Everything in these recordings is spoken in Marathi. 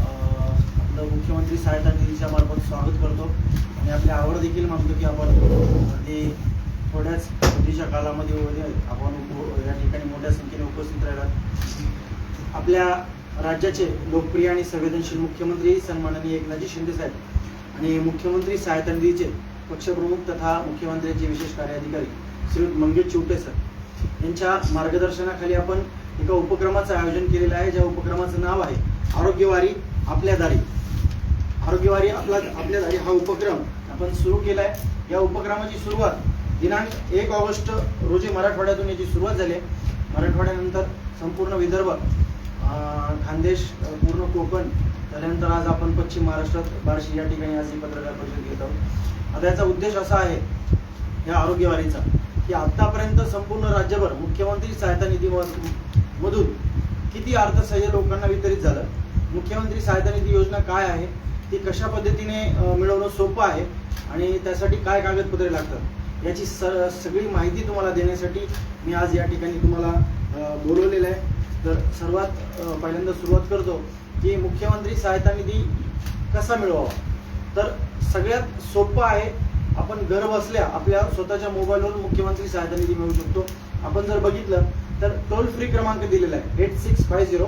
आपलं मुख्यमंत्री सहायता निधीच्या मार्फत स्वागत करतो. आणि आपली आवड देखील मानतो की आपण ते थोड्याच सुट्टीच्या कालामध्ये आपण उप- या ठिकाणी मोठ्या संख्येने उपस्थित राहिलात. आपल्या राज्याचे लोकप्रिय आणि संवेदनशील मुख्यमंत्री सन्माननीय एकनाथजी शिंदे साहेब आणि मुख्यमंत्री सहायता निधीचे पक्षप्रमुख तथा मुख्यमंत्र्यांचे विशेष कार्याधिकारी श्री मंगेश चिवटे सर. यांच्या मार्गदर्शनाखाली आपण एका उपक्रमाचं आयोजन केलेलं आहे ज्या उपक्रमाचं नाव आहे आरोग्यवारी आपल्या दारी. आरोग्यवारी आपला आपल्या दारी हा उपक्रम आपण सुरू केला आहे या उपक्रमाची सुरुवात दिनांक एक ऑगस्ट रोजी मराठवाड्यातून याची सुरुवात झाली. आहे. मराठवाड्यानंतर संपूर्ण विदर्भ खानदेश पूर्ण कोकण त्यानंतर आज आपण पश्चिम महाराष्ट्रात बार्शी या ठिकाणी आज ही पत्रकार परिषद घेत आहोत. आता याचा उद्देश असा आहे या आरोग्यवारीचा की आतापर्यंत संपूर्ण राज्यभर मुख्यमंत्री सहायता निधी मधून किती अर्थसहाय्य लोकांना वितरित झालं? मुख्यमंत्री सहायता निधी योजना काय आहे ती कशा पद्धतीने मिळवणं सोपं आहे आणि त्यासाठी काय कागदपत्रे लागतात याची स सगळी माहिती तुम्हाला देण्यासाठी मी आज या ठिकाणी तुम्हाला बोलवलेलं आहे. तर सर्वात पहिल्यांदा सुरुवात करतो की मुख्यमंत्री सहायता निधी कसा मिळवावा? तर सगळ्यात सोपं आहे आपण घर बसल्या आपल्या स्वतःच्या मोबाईलवरून मुख्यमंत्री सहायता निधी मिळवू शकतो. आपण जर बघितलं तर टोल फ्री क्रमांक दिलेला आहे eight six five zero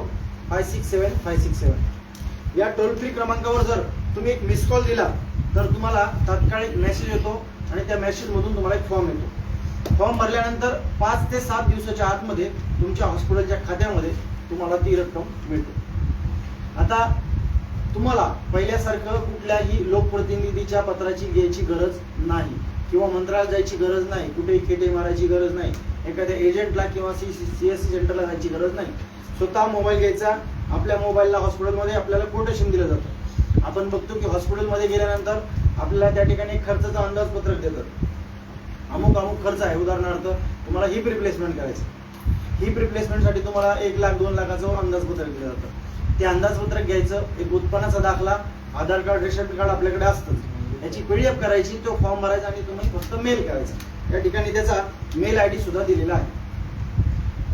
five six seven five six seven या टोल फ्री क्रमांकावर जर तुम्ही एक मिस कॉल दिला तर तुम्हाला तात्काळ मेसेज येतो आणि त्या मेसेजमधून तुम्हाला एक फॉर्म येतो फॉर्म भरल्यानंतर पाच ते सात दिवसाच्या आतमध्ये तुमच्या हॉस्पिटलच्या खात्यामध्ये तुम्हाला ती रक्कम मिळते आता तुम्हाला पहिल्यासारखं कुठल्याही लोकप्रतिनिधीच्या पत्राची घ्यायची गरज नाही किंवा मंत्रालयात जायची गरज नाही कुठेही खेटे मारायची गरज नाही एखाद्या एजंटला किंवा सी सी एस सी सेंटरला जायची गरज नाही स्वतः मोबाईल घ्यायचा आपल्या मोबाईलला हॉस्पिटलमध्ये आपल्याला कोटेशन दिलं जातं. आपण बघतो की हॉस्पिटलमध्ये गेल्यानंतर आपल्याला त्या ठिकाणी खर्चाचं अंदाजपत्रक देतात. अमुक अमुक खर्च आहे. उदाहरणार्थ तुम्हाला हिप रिप्लेसमेंट करायचं. हिप रिप्लेसमेंटसाठी तुम्हाला एक लाख दोन लाखाचं अंदाजपत्रक दिलं जातं. ते अंदाजपत्रक घ्यायचं एक उत्पन्नाचा दाखला आधार कार्ड रेशन कार्ड आपल्याकडे असतं. याची पीडीएफ करायची तो फॉर्म भरायचा आणि तुम्ही फक्त मेल करायचा. या ठिकाणी त्याचा मेल आय डी सुद्धा दिलेला आहे.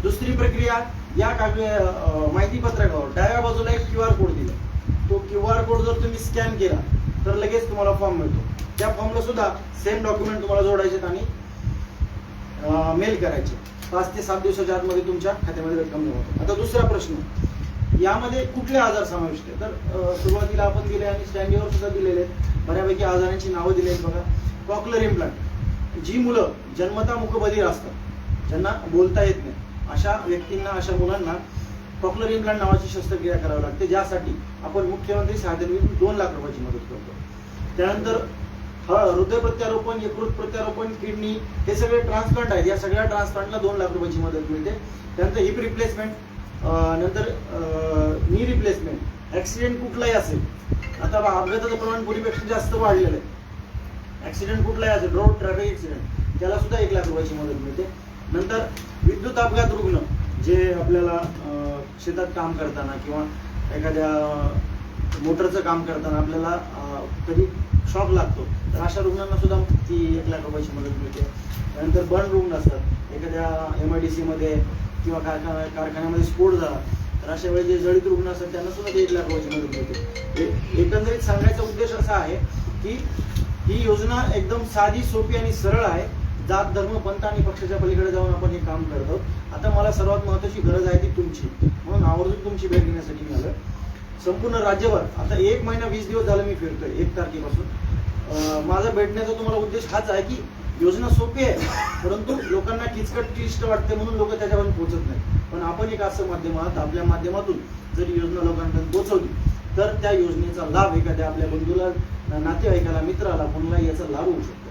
दुसरी प्रक्रिया या कागद माहिती पत्रकावर डाव्या बाजूला एक क्यू आर कोड दिला. तो क्यू आर कोड जर तुम्ही स्कॅन केला तर लगेच तुम्हाला फॉर्म मिळतो. त्या फॉर्मला सुद्धा सेम डॉक्युमेंट तुम्हाला जोडायचे आणि मेल करायचे. पाच ते सात दिवसाच्या आतमध्ये तुमच्या खात्यामध्ये रक्कम जमा होते. आता दुसरा प्रश्न. यामध्ये कुठले आजार समाविष्ट आहे तर सुरुवातीला आपण दिले आणि स्टँडीवर सुद्धा दिलेले आहेत. बऱ्यापैकी आजारांची नावं दिली आहेत बघा. Cochlear implant. जी मुलं जन्मता मुखबधीर असतात. ज्यांना बोलता येत नाही. अशा व्यक्तींना अशा मुलांना कॉकलर इम्प्लांट नावाची शस्त्रक्रिया करावी लागते ज्यासाठी आपण मुख्यमंत्री सहायता दोन लाख रुपयाची मदत करतो. त्यानंतर हृदय प्रत्यारोपण यकृत प्रत्यारोपण किडनी हे सगळे ट्रान्सप्लांट आहेत. या सगळ्या ट्रान्सप्लांटला दोन लाख रुपयाची मदत मिळते. त्यानंतर हिप रिप्लेसमेंट नंतर नी रिप्लेसमेंट ऍक्सिडेंट कुठलाही असेल आता बा- अपघाताचं प्रमाण पूर्वीपेक्षा जास्त वाढलेलं आहे. ऍक्सिडेंट कुठलाही असेल रोड ट्रॅफिक ऍक्सिडेंट त्याला सुद्धा एक लाख रुपयाची मदत मिळते. नंतर विद्युत अपघात रुग्ण जे आपल्याला शेतात काम करताना किंवा एखाद्या मोटरचं काम करताना आपल्याला कधी शॉक लागतो तर अशा रुग्णांना सुद्धा ती एक लाख रुपयाची मदत मिळते. त्यानंतर बर्न रुग्ण असतात. एखाद्या एम आय डी सीमध्ये किंवा कारखाना कारखान्यामध्ये स्फोट झाला तर अशा वेळी जे जळीत रुग्ण असतात त्यांना सुद्धा ते एक लाख रुपयाची मदत मिळते. एकंदरीत सांगायचा उद्देश असा आहे की ही योजना एकदम साधी सोपी आणि सरळ आहे. जात धर्म पंथ आणि पक्षाच्या पलीकडे जाऊन आपण हे काम करतो. आता मला सर्वात महत्वाची गरज आहे ती तुमची. म्हणून आवर्जून तुमची भेट घेण्यासाठी मी आलं संपूर्ण राज्यभर आता एक महिना वीस दिवस झालं मी फिरतोय एक तारखेपासून. माझा भेटण्याचा तुम्हाला उद्देश हाच आहे की योजना सोपी आहे परंतु लोकांना किचकट क्लिष्ट वाटते म्हणून लोक त्याच्यावर पोहोचत नाही पण आपण एक असं माध्यम आहात आपल्या माध्यमातून जर योजना लोकांपर्यंत पोहोचवली तर त्या योजनेचा लाभ एखाद्या आपल्या बंधूला नातेवाईकाला मित्राला कोणाला याचा लाभ होऊ शकतो.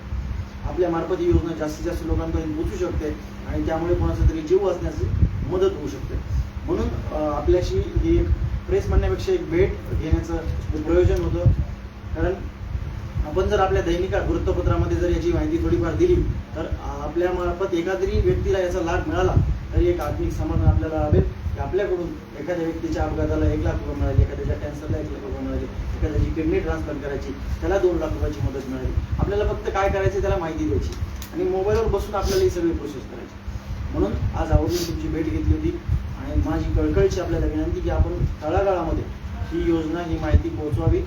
आपल्या मार्फत ही योजना जास्तीत जास्त लोकांपर्यंत पोहोचू शकते आणि त्यामुळे कोणाचा तरी जीव वाचण्याची मदत होऊ शकते. म्हणून आपल्याशी ही एक प्रेस म्हणण्यापेक्षा एक भेट घेण्याचं प्रयोजन होतं. कारण आपण जर आपल्या दैनिक वृत्तपत्रामध्ये जर याची माहिती थोडीफार दिली तर आपल्या मार्फत एखादी व्यक्तीला याचा लाभ मिळाला तरी एक आत्मिक समाधान आपल्याला लाभेल आपल्याकडून एखाद्या व्यक्तीच्या अपघाताला एक लाख रुपये मिळाले एखाद्याच्या कॅन्सरला एक लाख रुपये मिळाले एखाद्याची किडनी ट्रान्सप्लांट करायची त्याला दोन लाख रुपयाची मदत मिळाली. आपल्याला फक्त काय करायचं त्याला माहिती द्यायची. आणि मोबाईलवर बसून आपल्याला ही सगळी प्रोसेस करायची. म्हणून आज आवडून तुमची भेट घेतली होती आणि माझी कळकळीची आपल्याला विनंती की आपण तळागाळामध्ये ही योजना ही माहिती पोहोचवावी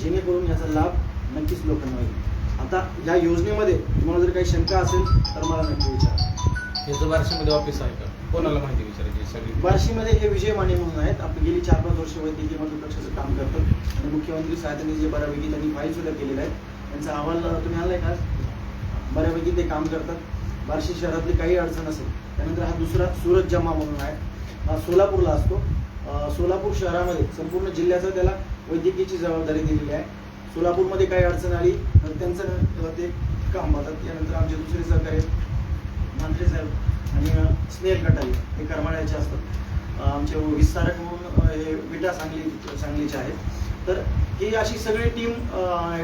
जेणेकरून याचा लाभ नक्कीच लोकांना होईल. आता या योजनेमध्ये तुम्हाला जर काही शंका असेल तर मला नक्की विचारा. याचं बार्शीमध्ये ऑफिस आहे का? कोणाला माहिती सगळी. बार्शीमध्ये हे विजय माने म्हणून आहेत. आपली गेली चार पाच वर्ष वैद्यकीय मधुकक्षाचं काम करतात आणि मुख्यमंत्री सहायता जे बऱ्यापैकी त्यांनी फाईल सुद्धा केलेला आहे त्यांचा अहवाल तुम्ही आणलाय का बऱ्यापैकी ते काम करतात. बार्शी शहरातली काही अडचण असेल त्यानंतर हा दुसरा सुरत जमा म्हणून आहे. हा सोलापूरला असतो. सोलापूर शहरामध्ये संपूर्ण जिल्ह्याचं त्याला वैद्यकीयची जबाबदारी दिलेली आहे. सोलापूरमध्ये काही अडचण आली तर त्यांचं ते काम पाहतात त्यानंतर आमचे दुसरे सहकारी मंत्री साहेब. आणि अ, स्नेहल हे करमाळ्याचे असतात. आमचे विस्तारक म्हणून हे विटा सांगली सांगलीचे आहेत. तर ही अशी सगळी टीम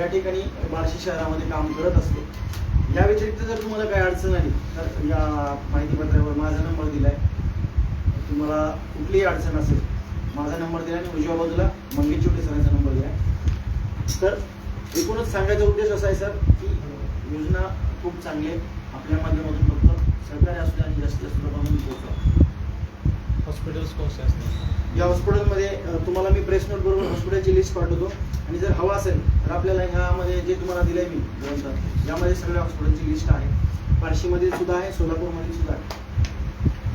या ठिकाणी बार्शी शहरामध्ये काम करत असते. या व्यतिरिक्त जर तुम्हाला काही अडचण आली तर या माहितीपत्रावर माझा नंबर दिला आहे तुम्हाला कुठलीही अडचण असेल माझा नंबर दिला आणि उजव्या बाजूला मंगेश चोटे सरांचा नंबर आहे तर एकूणच सांगायचा उद्देश असा आहे सर की योजना खूप चांगली आहे. आपल्या माध्यमातून सहकार्य असू आणि जास्तीत जास्त लोकांमध्ये पोहोचवा हॉस्पिटल्स कोणते असतात या हॉस्पिटलमध्ये तुम्हाला मी प्रेस नोट बरोबर हॉस्पिटलची लिस्ट पाठवतो. आणि जर हवा असेल तर आपल्याला ह्यामध्ये जे तुम्हाला दिलंय मी ग्रंथ यामध्ये सगळ्या हॉस्पिटलची लिस्ट आहे. बार्शीमध्ये सुद्धा आहे सोलापूरमध्ये सुद्धा आहे.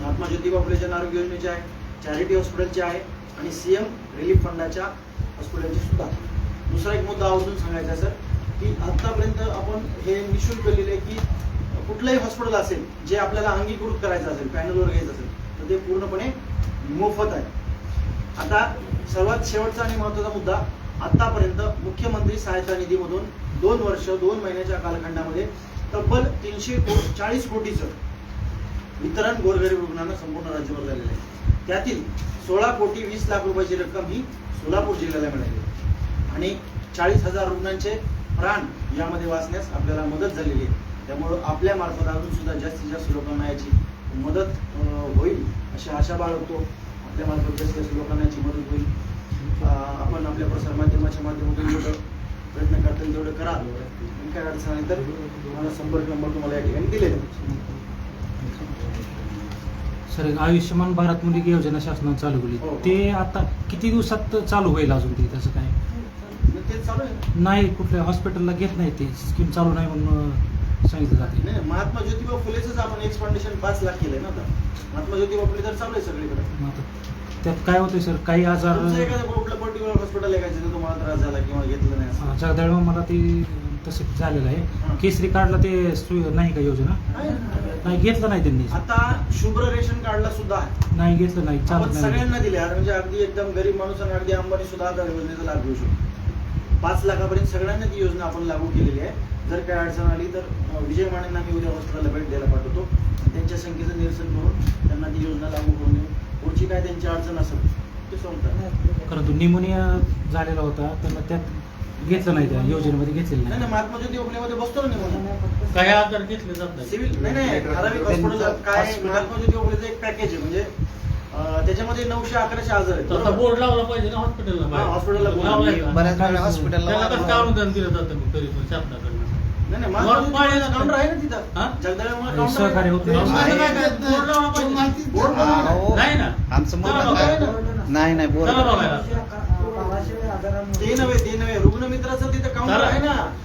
महात्मा ज्योतिबा फुले जन आरोग्य योजनेचे आहे चॅरिटी हॉस्पिटलचे आहे आणि सी एम रिलीफ फंडाच्या हॉस्पिटलची सुद्धा आहे. दुसरा एक मुद्दा आवर्जून सांगायचा आहे सर की आतापर्यंत आपण हे निशुल्क आहे की कुठलंही हॉस्पिटल असेल जे आपल्याला अंगीकृत करायचं असेल पॅनलवर घ्यायचं असेल तर ते पूर्णपणे मोफत आहे. आता सर्वात शेवटचा आणि महत्त्वाचा मुद्दा आतापर्यंत मुख्यमंत्री सहायता निधीमधून दोन वर्ष दोन महिन्याच्या कालखंडामध्ये तब्बल तीनशे को चाळीस कोटीचं वितरण गोरगरीब रुग्णांना संपूर्ण राज्यभर झालेलं आहे. त्यातील सोळा कोटी वीस लाख रुपयाची रक्कम ही सोलापूर जिल्ह्याला मिळाली. आणि चाळीस हजार रुग्णांचे प्राण यामध्ये वाचण्यास आपल्याला मदत झालेली आहे. त्यामुळं आपल्या मार्फत अजून सुद्धा जास्तीत जास्त लोकांना याची मदत होईल अशी आशा बाळगतो. आपल्या मार्फत जास्तीत जास्त लोकांना याची मदत होईल. आपण आपल्या प्रसार माध्यमाच्या माध्यमातून जेवढं प्रयत्न करता येईल तेवढं करा. काय अडचण आली तर मला संपर्क नंबर तुम्हाला या ठिकाणी आहे. सर आयुष्यमान भारत मध्ये योजना शासनाने चालू केली. हो. ते आता किती दिवसात चालू होईल अजून ते? तसं काय? आहे? नाही कुठल्या हॉस्पिटलला घेत नाही ते. स्कीम चालू नाही म्हणून सांगितलं जाते. नाही, महात्मा ज्योतिबा फुलेच आपण एक्सपांडेशन पाच लाख केलंय ना आता. महात्मा ज्योतिबा फुले तर चालू आहे सगळीकडे. मग आता त्यात काय होतंय सर? काही आजार तुमचं एखादं कुठलं पर्टिक्युलर हॉस्पिटल आहे का जिथे तुम्हाला त्रास झाला किंवा घेतलं नाही असं? मला ते तसं झालेलं हा. आहे केसरी कार्डला ते सु- नाही का योजना? नाही. घेतलं नाही त्यांनी. आता शुभ्र रेशन कार्डला सुद्धा आहे. नाही घेतलं नाही आपण चालत नाही. सगळ्यांना दिले. म्हणजे अगदी एकदम गरीब माणूस आणि अगदी अंबानी सुद्धा आता योजनेचा लाभ घेऊ शकतो. पाच लाखापर्यंत सगळ्यांना ती योजना आपण लागू केलेली आहे. जर काय अडचण आली तर विजय मानेंना मी उद्या हॉस्पिटलला भेट द्यायला पाठवतो. त्यांच्या शंकेचं निरसन करून त्यांना ती योजना लागू करून देऊ. पुढची काय त्यांची अडचण असेल ते सांगतात. परंतु निमोनिया झालेला होता त्यांना त्यात घेतलं नाही त्या योजनेमध्ये घेतलेलं नाही महात्मा ज्योती उपनेमध्ये बसतो ना निमोनिया. काही आजार घेतले जात नाही सिव्हिल नाही नाही ठराविक हॉस्पिटल काय महात्मा ज्योती उपनेचं एक पॅकेज आहे. म्हणजे त्याच्यामध्ये नऊशे अकराशे आजार आहेत? बोर्ड लावला पाहिजे ना हॉस्पिटलला हा, हॉस्पिटलला? बऱ्याच वेळा हॉस्पिटलला त्याला कसं काय वारंवार- अनुदान दिलं जातं मग तरी पण शासनाकडनं? नाही नाही जातं. काउंटर आहे ना बोर्ड ते नव्हे ते नव्हे. तिथं काउंटर. आहे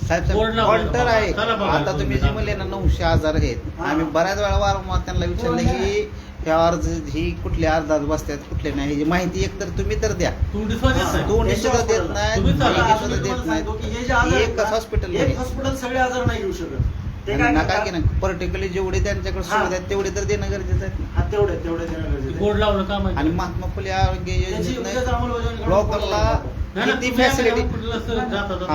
साहेब काउंटर. आहे. आता तुम्ही जे म्हणले ना नऊशे आजार आहेत. आम्ही बऱ्याच वेळा वारंवार त्यांना विचारलं की ह्या अर्ज ही कुठले अर्जात बसतात कुठले नाही ह्याची माहिती एक तर तुम्ही तर द्या. त्यांच्या सुद्धा देत. नाही सुद्धा देत हे नाही एकच ना, हॉस्पिटल सगळे आजार नाही घेऊ शकत. ते काय नका की करतात? नाही पर्टिक्युलरली जेवढे त्यांच्याकडे हा. सुविधा आहेत तेवढे तर देणं गरजेचं आहे. हा तेवढे तेवढे देणं गरजेचं आणि महात्मा फुले आरोग्य करून लोकांना ना, किती फॅसिलिटी हा.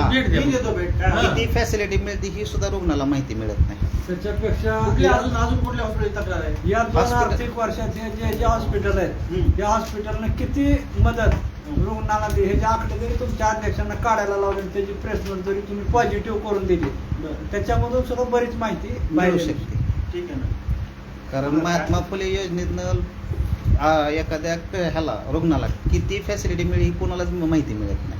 हा. किती फॅसिलिटी मिळते ही सुद्धा रुग्णाला माहिती मिळत नाही. त्याच्यापेक्षा अजून अजून कुठल्या हॉस्पिटल तक्रार आहे या दोन हॉस्पिटल- आर्थिक वर्षाचे जे जे हॉस्पिटल आहेत. त्या हॉस्पिटलनं किती मदत रुग्णाला हे जे आकडे जरी तुमच्या अध्यक्षांना काढायला लावले त्याची प्रेस नोट जरी तुम्ही पॉझिटिव्ह करून दिली. त्याच्यामधून सुद्धा बरीच माहिती मिळू. शकते. ठीक आहे ना. कारण महात्मा फुले योजनेतनं एखाद्या ह्याला रुग्णाला किती फॅसिलिटी मिळेल ही कोणालाच माहिती मिळत नाही.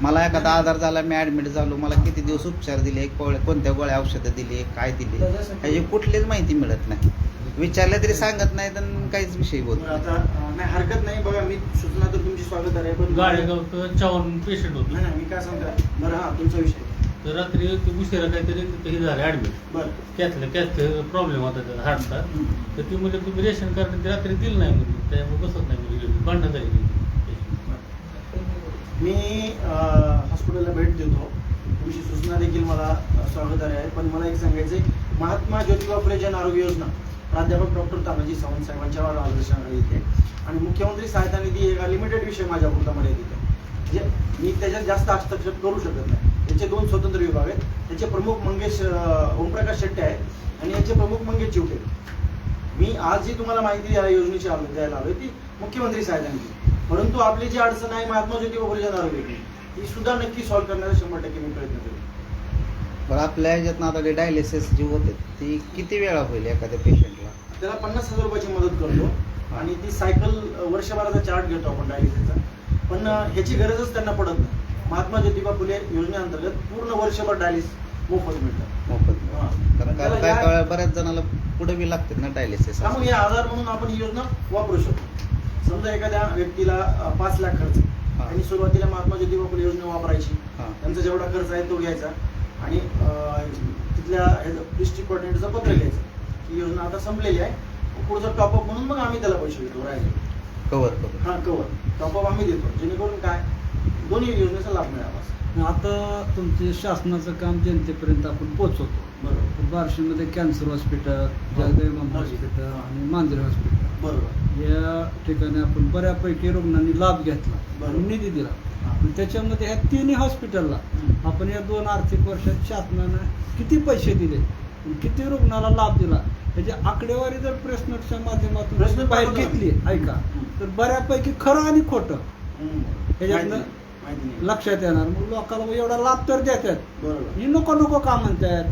मला एखादा आजार झाला मी ऍडमिट झालो मला किती दिवस उपचार दिले कोणत्या गोळ्या औषधं दिली काय दिली ह्याची कुठलीच माहिती मिळत नाही. विचारलं तरी सांगत नाही तर काहीच विषय बोलत नाही. आता अं, नाही हरकत नाही. बघा मी सूचना तर तुमची स्वागत आहे पण गाडेगावचं चव्हाण पेशंट होतं. नाही नाही मी काय सांगतो बरं हा तुमचा विषय. तर रात्री ते उशिरा काहीतरी तिथे हे झालं ऍडमिट बरं. कॅथलं कॅथ प्रॉब्लेम होता त्याचा हार्टचा. तर ती म्हणजे तुम्ही रेशन कार्ड ते रात्री दिलं नाही म्हणजे त्यामुळे बसत नाही म्हणजे भांडण झाली मी हॉस्पिटलला भेट देतो. तुमची सूचना देखील मला अं, स्वागतार्ह आहे. पण मला एक सांगायचं आहे महात्मा ज्योतिबा फुले जन आरोग्य योजना प्राध्यापक डॉक्टर तानाजी सावंत साहेबांच्या मार्गदर्शनाखाली येते. आणि मुख्यमंत्री सहायता निधी एक लिमिटेड विषय माझ्या पुरता मर्यादित आहे. म्हणजे मी त्याच्यात जास्त हस्तक्षेप करू शकत नाही. त्याचे दोन स्वतंत्र विभाग आहेत. त्याचे प्रमुख मंगेश ओमप्रकाश शेट्टे आहेत आणि याचे प्रमुख मंगेश चिवटे मी आज जी तुम्हाला माहिती या योजनेची द्यायला आलोय. ती मुख्यमंत्री निधी परंतु आपली जी अडचण आहे महात्मा ज्योतिबा फुले जन आरोग्य ती सुद्धा नक्की सॉल्व्ह करण्याचा शंभर टक्के मी प्रयत्न करेन. बरं आपल्या ह्याच्यातनं आता डायलिसिस जी होते ती किती वेळा होईल एखाद्या पेशंटला त्याला पन्नास हजार रुपयाची मदत करतो आणि ती सायकल वर्षभराचा चार्ट घेतो आपण डायलिसिसचा पण ह्याची गरजच त्यांना पडत नाही. महात्मा ज्योतिबा फुले योजनेअंतर्गत पूर्ण वर्षभर डायलिसिस मोफत मिळतं मोफत हा. कारण काय बऱ्याच जणाला पुढे बी लागतात ना डायलिसिस त्यामुळे हे आधार म्हणून आपण ही योजना वापरू शकतो. समजा एखाद्या व्यक्तीला अ, पाच लाख खर्च आहे. त्यांनी सुरुवातीला महात्मा ज्योतिबा फुले योजना वापरायची. त्यांचा जेवढा खर्च आहे तो घ्यायचा. आणि अ, तिथल्या डिस्ट्रिक्ट कोऑर्डिनेटरचं पत्र घ्यायचं. ही योजना आता संपलेली आहे. पुढचा टॉपअप म्हणून मग आम्ही त्याला पैसे देतो राहिले. कव्हर करून. हा कवर टॉपअप आम्ही देतो. जेणेकरून काय? दोन्ही योजनेचा लाभ मिळावा आता तुमचे शासनाचं काम जनतेपर्यंत आपण पोहोचवतो बरोबर बार्शीमध्ये कॅन्सर हॉस्पिटल. जगदेव. हॉस्पिटल. आणि मांजरे हॉस्पिटल बरोबर या ठिकाणी आपण बऱ्यापैकी रुग्णांनी लाभ घेतला निधी दिला. आणि त्याच्यामध्ये ह्या तिन्ही हॉस्पिटलला. आपण या दोन आर्थिक वर्षात शासनानं किती पैसे दिले किती रुग्णाला लाभ दिला त्याची आकडेवारी जर प्रेस नोटच्या माध्यमातून बाहेर. घेतली ऐका. तर बऱ्यापैकी खरं आणि खोटं हम्म. लक्षात येणार. मग लोकांना एवढा लाभ तर देतात. बरोबर. ही नको नको का म्हणतात?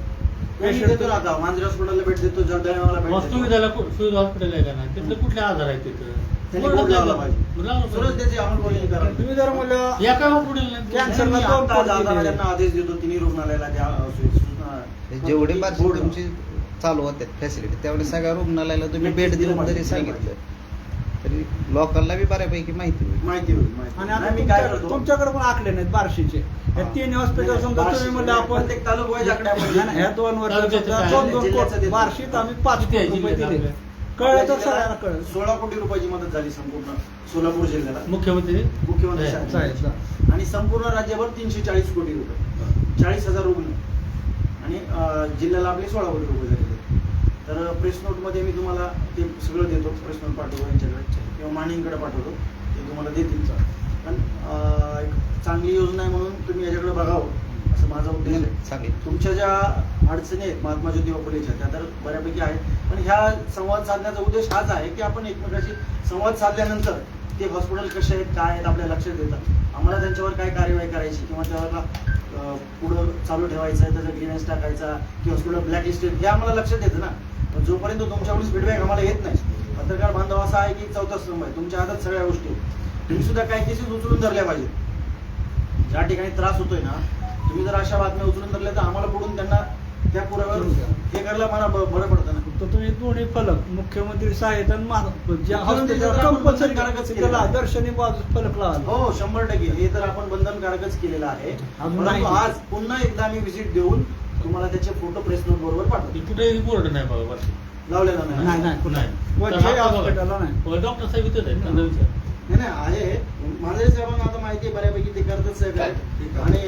देतो ना आता. मांजरे हॉस्पिटलला भेट देतो जगदळेवाला भेट मग देतो. सुविधाला कु- सुविधा हॉस्पिटल आहे का नाही तिथले कुठले आजार आहेत तिथं? त्यांनी बोर्ड लावला पाहिजे? लावलं सरळ पाहिजे. त्याची अंमलबजावणी करा. तुम्ही जर म्हणलं एका हॉस्पिटल नाही? कॅन्सर मी ला दोन आता कोट जाताना दिले. त्यांना आदेश देतो तिन्ही रुग्णालयाला द्या सूचना- जेवढे बोर्ड. तुमची चालू होत्यात फॅसिलिटी त्यावेळी सगळ्या रुग्णालयाला तुम्ही भेट दिलं देऊन पाहिजे, जरी दिलं सांगितलं. तरी लोकांना बी बऱ्यापैकी माहिती होईल माहिती होईल माहिती आणि होईल. आता नाही, मी काय तुमच्या- करतो तुमच्याकडे पण आकडे नाहीत बार्शीचे हा. तीन हॉस्पिटल समजा तुम्ही म्हणलं आपण प्रत्येक तालुका वाईज आकडे आपण नाही, नाही, ह्या दोन वर्षात तालुक्याचं समजा काय? दोन दोन जिल्ह्याचं कोटी देतो. बार्शीत आम्ही पाच किती आहे कोटी रुपये जिल्ह्यात दिले? कळलं तर सगळ्यांना कळलं सोळा कोटी रुपयाची मदत झाली संपूर्ण सोलापूर जिल्ह्याला मुख्यमंत्री मुख्यमंत्री आहे. साहेब. चालेल, चालेल. आणि संपूर्ण राज्यभर तीनशे चाळीस कोटी रुपये चाळीस हजार रुग्ण आणि अं, जिल्ह्याला आपले सोळा कोटी रुपये झालेले तर प्रेस नोटमध्ये मी तुम्हाला ते सगळं देतो प्रेस नोट पाठवतो यांच्याकडे किंवा मानिंगकडे पाठवतो ते तुम्हाला देतील पण अं, एक चांगली योजना आहे म्हणून तुम्ही याच्याकडे बघावं असं माझा उद्देश आहे. सांगितलं तुमच्या ज्या अडचणी आहेत महात्मा ज्योतिबा फुलेच्या त्या तर बऱ्यापैकी आहेत. पण ह्या संवाद साधण्याचा उद्देश हाच आहे की आपण एकमेकाशी संवाद साधल्यानंतर ते हॉस्पिटल कसे आहेत काय आहेत आपल्या लक्षात येतात. आम्हाला त्यांच्यावर काय कार्यवाही करायची किंवा त्याला अं, पुढं चालू ठेवायचं आहे त्याचा ग्रीनेस टाकायचा की हॉस्पिटल ब्लॅक लिस्टेड हे आम्हाला लक्षात येतं ना. पण जोपर्यंत तुमच्याकडून फीडबॅक आम्हाला येत नाही पत्रकार बांधव असा आहे की चौथा स्तंभ आहे. तुमच्या हातात सगळ्या गोष्टी. तुम्ही सुद्धा काही केसेस उचलून धरल्या पाहिजेत. ज्या ठिकाणी त्रास होतोय ना तुम्ही जर अशा बातम्या उचलून धरल्या तर आम्हाला पुढून त्यांना त्या पुराव्यावर हे करायला मला बरं पडतं ना. तर तुम्ही दोन्ही फलक मुख्यमंत्री सहायता आणि मा- ज्या मुख्यमंत्री हॉस्पिटल तर आपण कंपल्सरी बंधनकारकच केलेलं त्याला आहे. दर्शनी बाजू फलक लावा हो शंभर टक्के. हे तर आपण बंधनकारकच केलेलं आहे. परंतु आज पुन्हा एकदा आम्ही व्हिजिट देऊन तुम्हाला त्याचे फोटो प्रेस नोट बरोबर पाठवतो कुठेही बोर्ड नाही बाबा वर्षी लावलेला नाही तर हा- हॉस्पिटलला नाही. डॉक्टर साहेब इथेच आहेत त्यांना विचार. नाही नाही आहे. माझ्या साहेबांना आता माहिती आहे बऱ्यापैकी ते करतच आहे आणि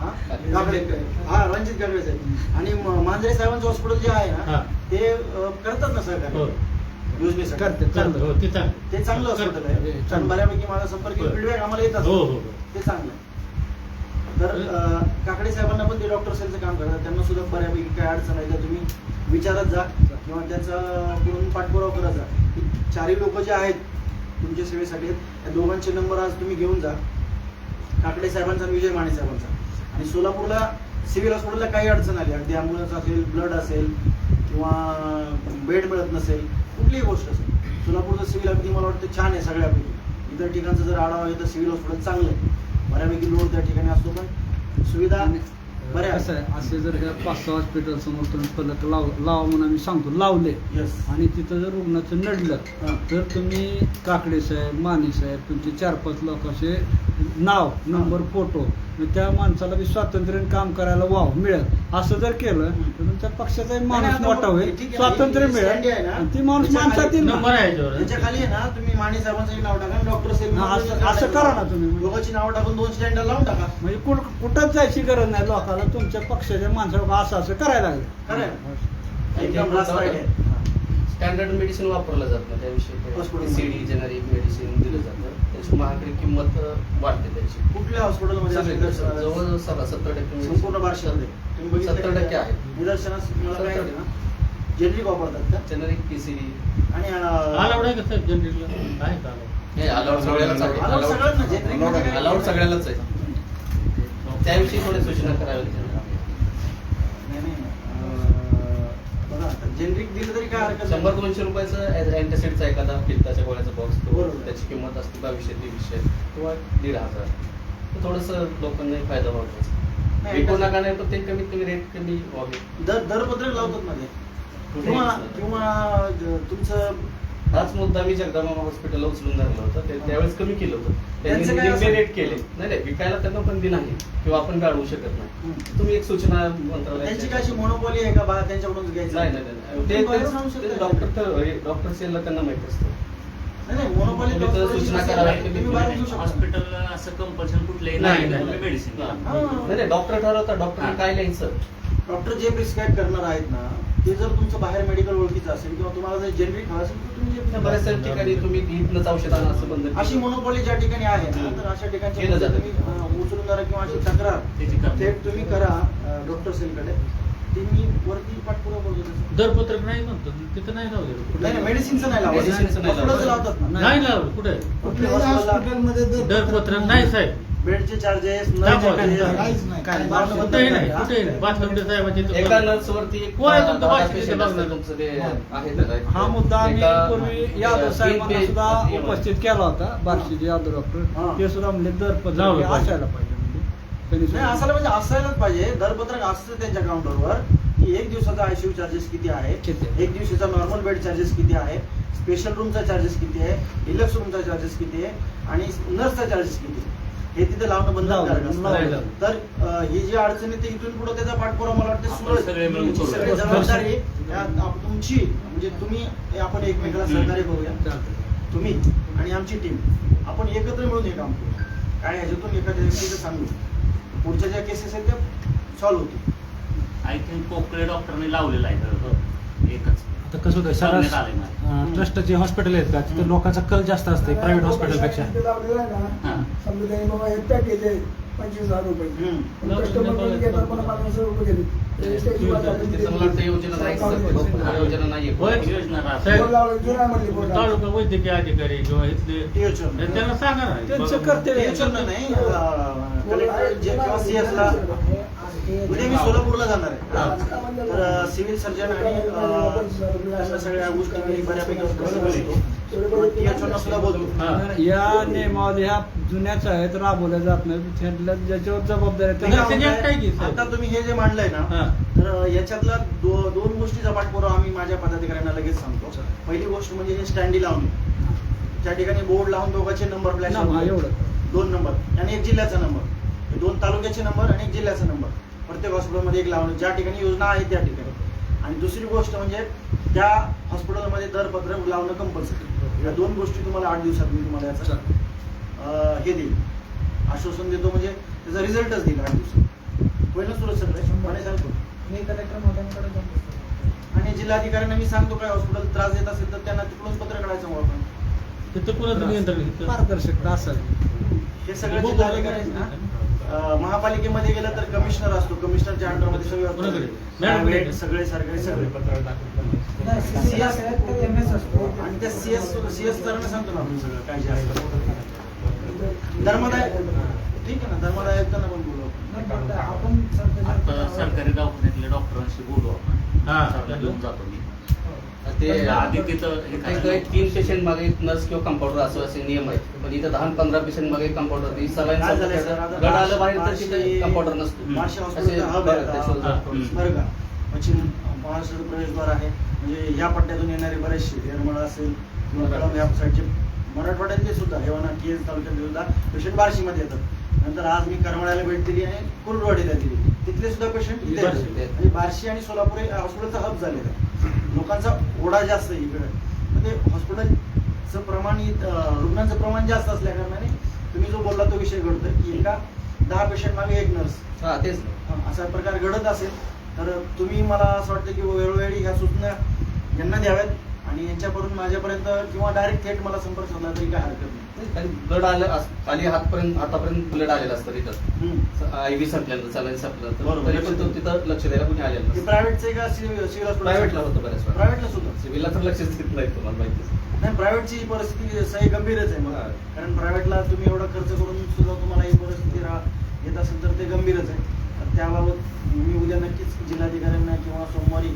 हा? काकडे. हा रणजित गाडवे साहेब. आणि मांजरे साहेबांचं हॉस्पिटल जे आहे हा. ना ते करतात ना हो. करते चांगलं. हो ते चांगलं. ते चांगलं हॉस्पिटल आहे. हे. बऱ्यापैकी माझा संपर्क. फीडबॅक आम्हाला येत हो असतो. हो हो. ते चांगलं आहे. तर काकडे साहेबांना पण ते डॉक्टर साहेबचं काम करतात त्यांना सुद्धा बऱ्यापैकी काय अडचण आहे तर तुम्ही विचारत जा. किंवा त्यांचा पूर्ण पाठपुरावा करायचा जा. चारही लोक जे आहेत तुमच्या सेवेसाठी आहेत, त्या दोघांचे नंबर आज तुम्ही घेऊन जा. काकडे साहेबांचा आणि विजय माने साहेबांचा. आणि सोलापूरला सिव्हिल हॉस्पिटलला काही अडचण आली. अगदी ॲम्ब्युलन्स असेल ब्लड असेल किंवा बेड मिळत नसेल कुठलीही गोष्ट असेल. सोलापूरचं सिव्हिल अगदी मला वाटतं छान आहे सगळ्यापैकी. इतर ठिकाणचं जर आढावा आहे तर सिव्हिल हॉस्पिटल चांगलं आहे. बऱ्यापैकी लोड त्या ठिकाणी असतो पण सुविधा बरं आहे. कसं आहे असे जर ह्या पाच सहा हॉस्पिटल समोर तुम्ही फलक लाव लावा म्हणून आम्ही सांगतो लावले. आणि तिथं जर रुग्णाचं नडलं हां. तर तुम्ही काकडे साहेब माने साहेब तुमचे चार पाच लोकांचे नाव नंबर फोटो त्या माणसाला बी स्वातंत्र्य काम करायला वाव मिळेल. असं जर केलं तर तुमच्या पक्षाचाही माणूस नाही, मोठा होईल. स्वातंत्र्य ही मिळेल. ती माणूस माणसात येईल ना. नंबर आहे याच्यावर त्याच्याखाली आहे ना. तुम्ही माने साहेबांचं नाव टाका डॉक्टर हा, असं- असं करा ना तुम्ही. दोघांची नाव टाकून दोन स्टँड लावून टाका. म्हणजे कुठ कुठंच जायची गरज नाही लोकांना. तुमच्या पक्षाच्या माणसाला असं असं करायला लागलं. स्टँडर्ड मेडिसिन वापरलं जातं Hospital त्याविषयी. सीडी जेनरिक मेडिसिन दिलं जातं. त्याची महागडी किंमत वाढते त्याची. कुठल्या हॉस्पिटलमध्ये सगळीकडे निदर्शनास- जवळ सतरा सत्तर टक्के संपूर्ण बार्शीमध्ये तुम्ही बघितलं सत्तर टक्के आहे निदर्शनास काय ना? जेनरिक वापरतात का? जेनरिक पीसीडी आणि अलाउड आहे का साहेब जनरलला आहे का allowed? हे अलाउड सगळ्यालाच आहे. म्हणजे? अलाउड सगळ्यालाच आहे. त्याविषयी थोड्या सूचना कराव्या लागतील. नाही नाही अं, बघा जेनरिक दिलं तरी काय हरकत. शंभर दोनशे रुपयाचं अँटासिडचा एखादा पित्ताच्या गोळ्याचा बॉक्स बरोबर. त्याची किंमत असते बावीसशे तेवीसशे किंवा दीड हजार. तर थोडंसं लोकांना फायदा व्हावा विकू नका नाही तर ते कमीत कमी रेट कमी व्हावे दर दरपत्रक लावतात ते किंवा किंवा ज- तुमचं हाच मुद्दा मी जगदंबा हॉस्पिटलला उचलून धरला होता. ते त्यावेळेस कमी केलं होतं. त्यांनी निम्मे रेट केले. नाही नाही विकायला त्यांना बंदी नाही किंवा आपण गाळवू शकत नाही. तुम्ही एक सूचना त्यांची अशी मोनोपॉली आहे का? बा त्यांच्याकडून घ्यायचं? नाही नाही ते-? डॉक्टर डॉक्टर सेलला त्यांना माहीत असतं. हॉस्पिटलला असं कंपल्शन कुठलंही नाही. मेडिसिन डॉक्टर ठरवतात डॉक्टरने हा. काय लिहायचं? डॉक्टर जे प्रिस्क्राईब करणार आहेत ना ते जर तुमचं बाहेर मेडिकल ओळखीचं असेल किंवा तुम्हाला जर जेनरिक हवं असेल तर तुम्ही जे- बऱ्याच ठिकाणी तुम्ही इथनंच औषध आणा असं बंद. अशी मोनोपॉली ज्या ठिकाणी आहे ना तर अशा ठिकाणची केलं जातं. तुम्ही अं, उचलून धरा किंवा अशी तक्रार त्याची. थेट तुम्ही करा डॉक्टर सेलकडे ते मी वरती त्याचा. दरपत्रक नाही म्हणतो. तिथं नाही लावलं. नाही नाही मेडिसिनचं नाही लावत. Medicineचं नाही लावत. Hospitalचं लावतात ना. नाही लावलं कुठे? हॉस्पिटलला दरपत्रक नाही. साहेब. बेडचे चार्जेस दाखवा. कुठेही कुठेही नाही. कुठेही नाही. बाथरूमच्या साहेबाची एका नर्स वरती एक कोण आहे तुमचं दहा बाकी patient तिथे असतात बघणार? तुमचं ते हा. आहे हा मुद्दा आम्ही एका- पूर्वी यादव तीन साहेबांना सुद्धा तीन- उपस्थित केला होता. बार्शीचे यादव डॉक्टर हा. ते सुद्धा म्हणजे दर लावलं पाहिजे. असायला पाहिजे. नाही असायला म्हणजे असायलाच पाहिजे. दरपत्रक असतं त्यांच्या काउंटरवर की एक दिवसाचा आयसीयू चार्जेस किती आहे? एक दिवसाचा नॉर्मल बेड चार्जेस किती आहे? स्पेशल रूमचा चार्जेस किती आहे? डिलक्स रूमचा चार्जेस किती आहे? आणि नर्सचा चार्जेस किती हे तिथे लावणं बंधनकारक लावलं. असतं तर ही जी अडचण येते इथून पुढे त्याचा पाठपुरावा मला वाटतं सगळे जबाबदारी तुमची म्हणजे तुम्ही आपण एकमेकाला सहकार्य करूया. तुम्ही आणि आमची टीम आपण एकत्र मिळून हे काम करू काय ह्याच्यातून एखाद्या व्यक्तीचं सांगू. पुढच्या ज्या केसेस आहेत त्या सॉल्व्ह होतील आय थिंक कोकळे डॉक्टरने लावलेला आहे तर एकच आता कसं होतं सगळ्या आलंय मला. ट्रस्टचे हॉस्पिटल आहेत का तिथे लोकांचा कल जास्त असते प्रायव्हेट हॉस्पिटलपेक्षा हा. समजा त्यांनी बाबा हे पॅकेज आहे पंचवीस हजार रुपये हम्म. कस्टमर कोणी घेतात कोणा पन्नास रुपये घेतात त्याची बाजू आहे. तिथं मला वाटतं योजना नाही योजना नाहीये होय. योजना राहते. साहेब, बोर्ड लावलं, जुना म्हणली बोर्ड लावलं. तालुका वैद्यकीय अधिकारी किंवा इथले. त्यांना सांगा ना त्यांचं कर्तव्य आहे. THR नाही कलेक्टर जे किंवा CS ला उद्या मी सोलापूरला जाणार आहे. तर सिव्हिल सर्जन आणि सगळ्या गोष्टी मी बऱ्यापैकी सुद्धा. या नियमावली ह्या जुन्याच आहेत राबवल्या जात नाही त्यातल्या ज्याच्यावर जबाबदारी आहे? आता तुम्ही हे जे मांडलंय ना हा. तर याच्यातला दोन गोष्टीचा पाठपुरावा आम्ही माझ्या पदाधिकाऱ्यांना लगेच सांगतो. पहिली गोष्ट म्हणजे हे स्टँडी लावणे. त्या ठिकाणी बोर्ड लावून दोघांचे नंबर फ्लॅश ना, हा, एवढं. दोन नंबर. आणि एक जिल्ह्याचा नंबर. हे दोन तालुक्याचे नंबर आणि एक जिल्ह्याचा नंबर. प्रत्येक हॉस्पिटलमध्ये एक लावणं. ज्या ठिकाणी योजना आहे त्या ठिकाणी. आणि दुसरी गोष्ट म्हणजे त्या हॉस्पिटलमध्ये दरपत्रक लावणं कंपल्सरी या दोन गोष्टी तुम्हाला आठ दिवसात मी तुम्हाला याचा अं, हे देईल आश्वासन देतो म्हणजे त्याचा रिझल्टच देईल आठ दिवसात. होईल ना सुरत सगळे? आणि सांगतो. मी कलेक्टर महोदयांकडे जाऊन. आणि जिल्हाधिकाऱ्यांना मी सांगतो काय हॉस्पिटल त्रास देत असेल तर त्यांना तिकडून पत्र काढायचं मग आपण. तिथं कुणाचं नियंत्रण? पारदर्शकता असावी हे सगळं जिल्हाधिकारी ना? महापालिकेमध्ये गेलं तर कमिशनर असतो. कमिशनरच्या अंडरमध्ये सगळे सगळे सरकारी सगळे असतो. आणि त्या सीएस सीएस सरांना सांगतो ना आपण सगळं काय जे असतं धर्मदाय ठीक आहे ना धर्मदाय आयुक्तांना पण बोलू आपण. सरकारी- दवाखान्यातल्या डॉक्टरांशी बोलू आपण. हा. घेऊन जातो मी. ते आधी तिथं काही तीन पेशंट मागे नर्स किंवा कंपाऊंडर असं असे नियम आहेत. पण इथं दहा पंधरा पेशंट मागे कंपाऊंडर ती सलाईन गड आलं बाहेर तर तिथे कंपाऊंडर नसतो. असे बरं, का? पश्चिम महाराष्ट्राचं प्रवेशद्वार आहे. म्हणजे या पट्ट्यातून येणारे बरेचसे येरमळा असेल किंवा साईडचे मराठवाड्यातले सुद्धा हेवाना केज तालुक्यातले सुद्धा पेशंट बार्शीमध्ये येतात. नंतर आज मी करमाळ्याला भेट दिली आणि कुरुडवाडीला दिली. तिथले सुद्धा पेशंट इथे. म्हणजे बार्शी आणि सोलापूर हे हॉस्पिटलचा हब झालेला आहे. लोकांचा ओढा जास्त इकडे. म्हणजे हॉस्पिटलचं प्रमाण रुग्णांचं प्रमाण जास्त असल्या कारणाने तुम्ही जो बोलला तो विषय घडतोय. की एका दहा पेशंट मागे एक नर्स हा तेच असा प्रकार घडत असेल तर तुम्ही मला असं वाटतं की वेळोवेळी ह्या सूचना यांना द्याव्यात आणि यांच्याकडून माझ्यापर्यंत किंवा डायरेक्ट थेट मला संपर्क साधला तरी काय हरकत नाही. ब्लड आलं अस- खाली हातपर्यंत हातापर्यंत ब्लड आलेलं असतं तिथं. हम्म. आय व्ही संपल्यानंतर चालायला संपलं तर बरोबर. तरी पण तो तिथं लक्ष द्यायला कुणी आलेलं ते नसतं. प्रायव्हेटचं का सिव्हिल प्रायव्हेटला होतं बऱ्याच वेळा. प्रायव्हेटला सुद्धा? सिव्हिलला तर लक्षच देत नाही तुम्हाला माहितीच नाही प्रायव्हेटची परिस्थिती सही गंभीरच आहे मग हा. कारण प्रायव्हेटला तुम्ही एवढा खर्च करून सुद्धा तुम्हाला ही परिस्थिती रा- येत असेल तर ते गंभीरच आहे. तर त्याबाबत मी उद्या नक्कीच जिल्हाधिकाऱ्यांना किंवा सोमवारी